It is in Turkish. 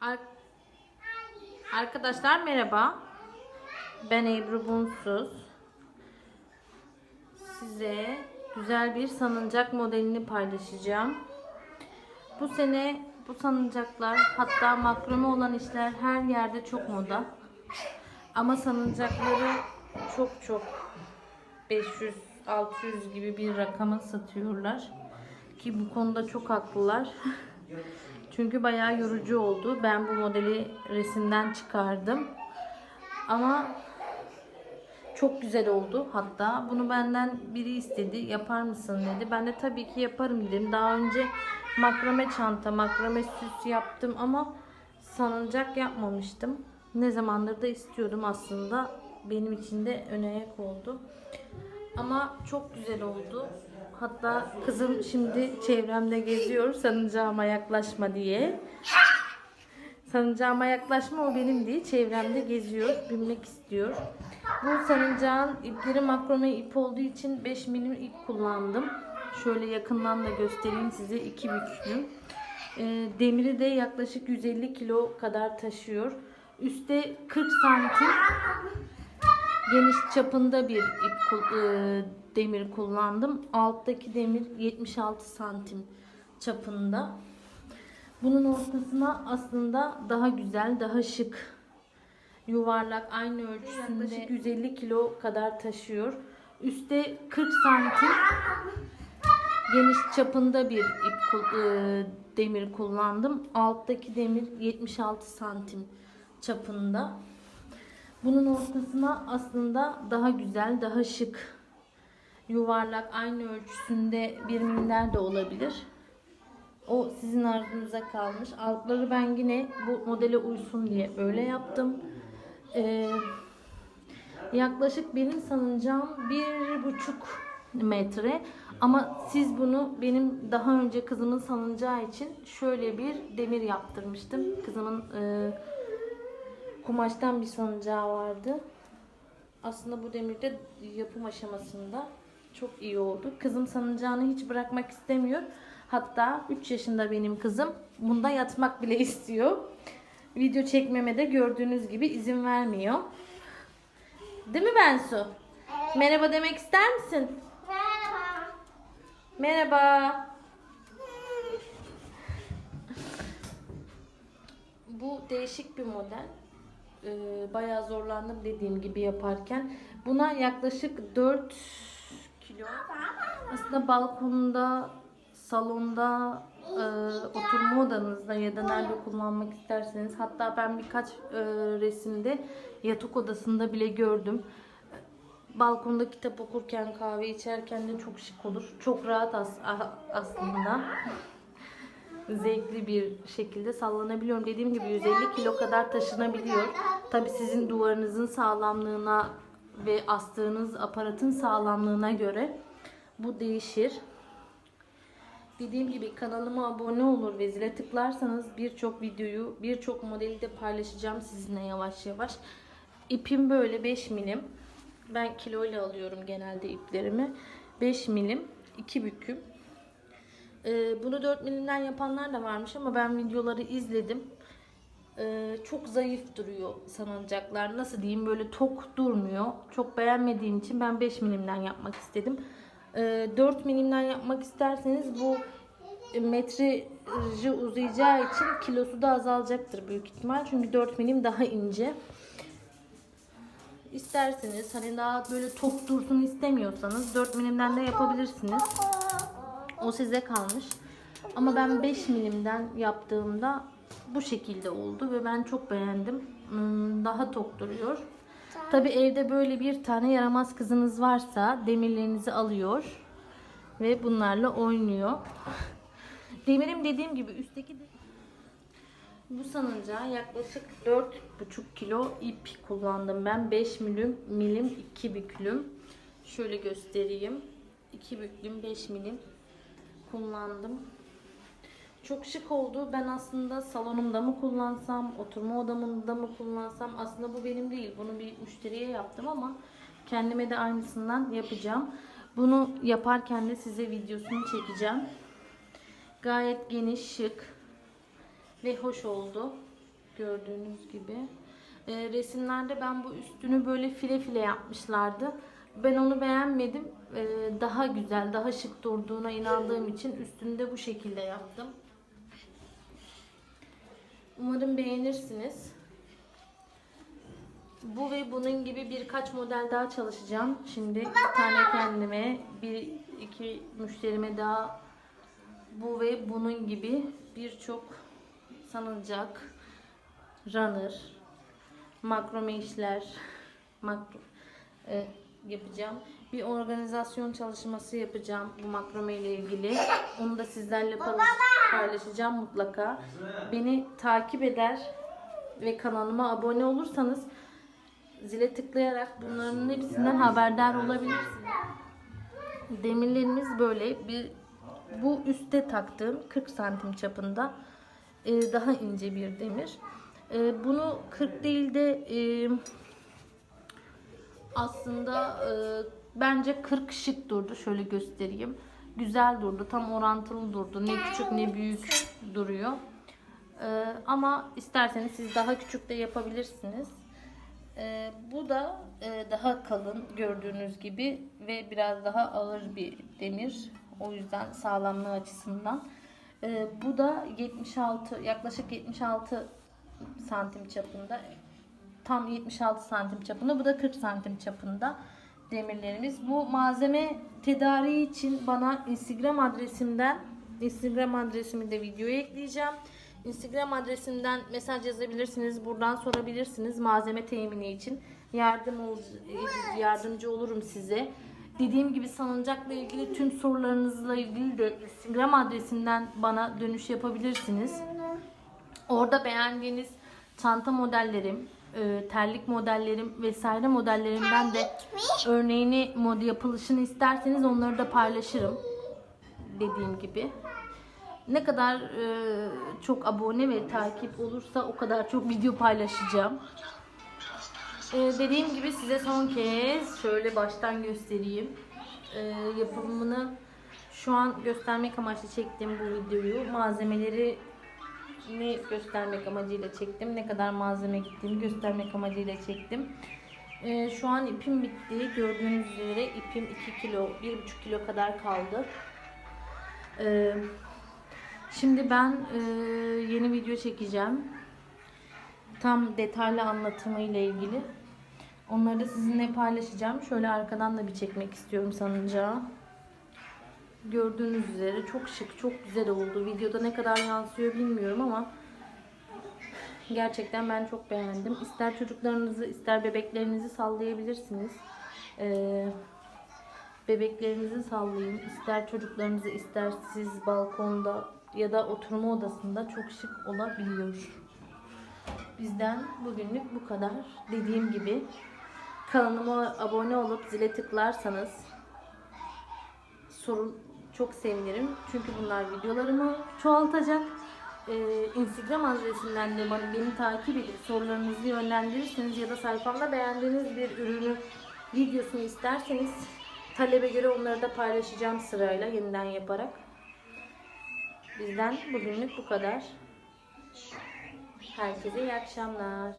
Ar- Arkadaşlar merhaba. Ben Ebru Bunsuz. Size güzel bir salıncak modelini paylaşacağım. Bu sene bu salıncaklar hatta makrome olan işler her yerde çok moda. Ama salıncakları çok çok 500 600 gibi bir rakama satıyorlar. Ki bu konuda çok haklılar. Çünkü bayağı yorucu oldu. Ben bu modeli resimden çıkardım. Ama çok güzel oldu hatta. Bunu benden biri istedi. Yapar mısın dedi. Ben de tabii ki yaparım dedim. Daha önce makrame çanta, makrame süs yaptım ama salıncak yapmamıştım. Ne zamandır da istiyordum aslında. Benim için de öne ayak oldu. Ama çok güzel oldu. Hatta kızım şimdi çevremde geziyor salıncağıma yaklaşma diye. Salıncağıma yaklaşma o benim değil. Çevremde geziyor, binmek istiyor. Bu salıncağın ipleri makrome ip olduğu için 5 milim ip kullandım. Şöyle yakından da göstereyim size iki büklüm. Ee, demiri de yaklaşık 150 kilo kadar taşıyor. Üste 40 santim geniş çapında bir ip e, demir kullandım. Alttaki demir 76 santim çapında. Bunun ortasına aslında daha güzel, daha şık yuvarlak aynı ölçüsünde yaklaşık 150 kilo kadar taşıyor. Üste 40 santim geniş çapında bir ip e, demir kullandım. Alttaki demir 76 santim çapında. Bunun ortasına aslında daha güzel, daha şık yuvarlak aynı ölçüsünde bir minder de olabilir. O sizin arzunuza kalmış. Altları ben yine bu modele uysun diye böyle yaptım. Ee, yaklaşık benim salıncağım bir buçuk metre. Ama siz bunu benim daha önce kızımın salıncağı için şöyle bir demir yaptırmıştım. Kızımın e, kumaştan bir salıncağı vardı. Aslında bu demir de yapım aşamasında çok iyi oldu. Kızım salıncağını hiç bırakmak istemiyor. Hatta 3 yaşında benim kızım. Bunda yatmak bile istiyor. Video çekmeme de gördüğünüz gibi izin vermiyor. Değil mi Bensu? Merhaba demek ister misin? Merhaba. Merhaba. Bu değişik bir model. Ee, bayağı zorlandım dediğim gibi yaparken. Buna yaklaşık 4 kilo. Aslında balkonda, salonda, e, oturma odanızda ya da nerede kullanmak isterseniz. Hatta ben birkaç e, resimde yatak odasında bile gördüm. Balkonda kitap okurken, kahve içerken de çok şık olur. Çok rahat as- aslında. Zevkli bir şekilde sallanabiliyorum. Dediğim gibi 150 kilo kadar taşınabiliyor. Tabi sizin duvarınızın sağlamlığına ve astığınız aparatın sağlamlığına göre bu değişir. Dediğim gibi kanalıma abone olur ve zile tıklarsanız birçok videoyu, birçok modeli de paylaşacağım sizinle yavaş yavaş. İpim böyle 5 milim. Ben kilo ile alıyorum genelde iplerimi. 5 milim, 2 büküm. Ee, bunu 4 milimden yapanlar da varmış ama ben videoları izledim. Ee, çok zayıf duruyor sanılacaklar. Nasıl diyeyim böyle tok durmuyor. Çok beğenmediğim için ben 5 milimden yapmak istedim. Ee, 4 milimden yapmak isterseniz bu metrajı uzayacağı için kilosu da azalacaktır büyük ihtimal. Çünkü 4 milim daha ince. İsterseniz hani daha böyle tok dursun istemiyorsanız 4 milimden de yapabilirsiniz. O size kalmış. Ama ben 5 milimden yaptığımda bu şekilde oldu ve ben çok beğendim. Hmm, Daha tok duruyor. Tabi evde böyle bir tane yaramaz kızınız varsa demirlerinizi alıyor ve bunlarla oynuyor. Demirim dediğim gibi üstteki de... Bu sanınca yaklaşık 4,5 kilo ip kullandım ben. 5 milim, milim 2 büklüm. Şöyle göstereyim. 2 büklüm 5 milim kullandım. Çok şık oldu. Ben aslında salonumda mı kullansam, oturma odamında mı kullansam aslında bu benim değil. Bunu bir müşteriye yaptım ama kendime de aynısından yapacağım. Bunu yaparken de size videosunu çekeceğim. Gayet geniş, şık ve hoş oldu. Gördüğünüz gibi. Ee, resimlerde ben bu üstünü böyle file file yapmışlardı. Ben onu beğenmedim. Ee, daha güzel, daha şık durduğuna inandığım için üstünü de bu şekilde yaptım. Umarım beğenirsiniz. Bu ve bunun gibi birkaç model daha çalışacağım. Şimdi bir tane kendime, bir iki müşterime daha bu ve bunun gibi birçok sanılacak runner, makrome işler makro, e, yapacağım. Bir organizasyon çalışması yapacağım bu makrome ile ilgili. Onu da sizlerle paylaş- paylaşacağım mutlaka. Beni takip eder ve kanalıma abone olursanız zile tıklayarak bunların hepsinden haberdar olabilirsiniz. Demirlerimiz böyle bir bu üste taktığım 40 santim çapında e, daha ince bir demir. E, bunu 40 değil de e, aslında bence 40 şık durdu. Şöyle göstereyim. Güzel durdu. Tam orantılı durdu. Ne küçük ne büyük duruyor. E, ama isterseniz siz daha küçük de yapabilirsiniz. E, bu da e, daha kalın gördüğünüz gibi ve biraz daha ağır bir demir. O yüzden sağlamlığı açısından. E, bu da 76 yaklaşık 76 santim çapında. Tam 76 santim çapında. Bu da 40 santim çapında demirlerimiz. Bu malzeme tedariği için bana Instagram adresimden Instagram adresimi de videoya ekleyeceğim. Instagram adresimden mesaj yazabilirsiniz. Buradan sorabilirsiniz malzeme temini için. Yardım ol, yardımcı olurum size. Dediğim gibi salıncakla ilgili tüm sorularınızla ilgili de Instagram adresinden bana dönüş yapabilirsiniz. Orada beğendiğiniz çanta modellerim, e, terlik modellerim vesaire modellerimden de örneğini mod yapılışını isterseniz onları da paylaşırım. Dediğim gibi. Ne kadar e, çok abone ve takip olursa o kadar çok video paylaşacağım. E, dediğim gibi size son kez şöyle baştan göstereyim. E, yapımını şu an göstermek amaçlı çektim bu videoyu. Malzemeleri ne göstermek amacıyla çektim. Ne kadar malzeme gittiğini göstermek amacıyla çektim. Ee, şu an ipim bitti. Gördüğünüz üzere ipim 2 kilo, 1,5 kilo kadar kaldı. Ee, şimdi ben e, yeni video çekeceğim. Tam detaylı anlatımı ile ilgili. Onları da sizinle paylaşacağım. Şöyle arkadan da bir çekmek istiyorum sanıncağı. Gördüğünüz üzere çok şık, çok güzel oldu. Videoda ne kadar yansıyor bilmiyorum ama gerçekten ben çok beğendim. İster çocuklarınızı, ister bebeklerinizi sallayabilirsiniz. Ee, bebeklerinizi sallayın. İster çocuklarınızı, ister siz balkonda ya da oturma odasında çok şık olabiliyor. Bizden bugünlük bu kadar. Dediğim gibi kanalıma abone olup zile tıklarsanız sorun çok sevinirim. Çünkü bunlar videolarımı çoğaltacak. Ee, Instagram adresinden de beni takip edip sorularınızı yönlendirirseniz ya da sayfamda beğendiğiniz bir ürünü videosunu isterseniz talebe göre onları da paylaşacağım sırayla yeniden yaparak. Bizden bugünlük bu kadar. Herkese iyi akşamlar.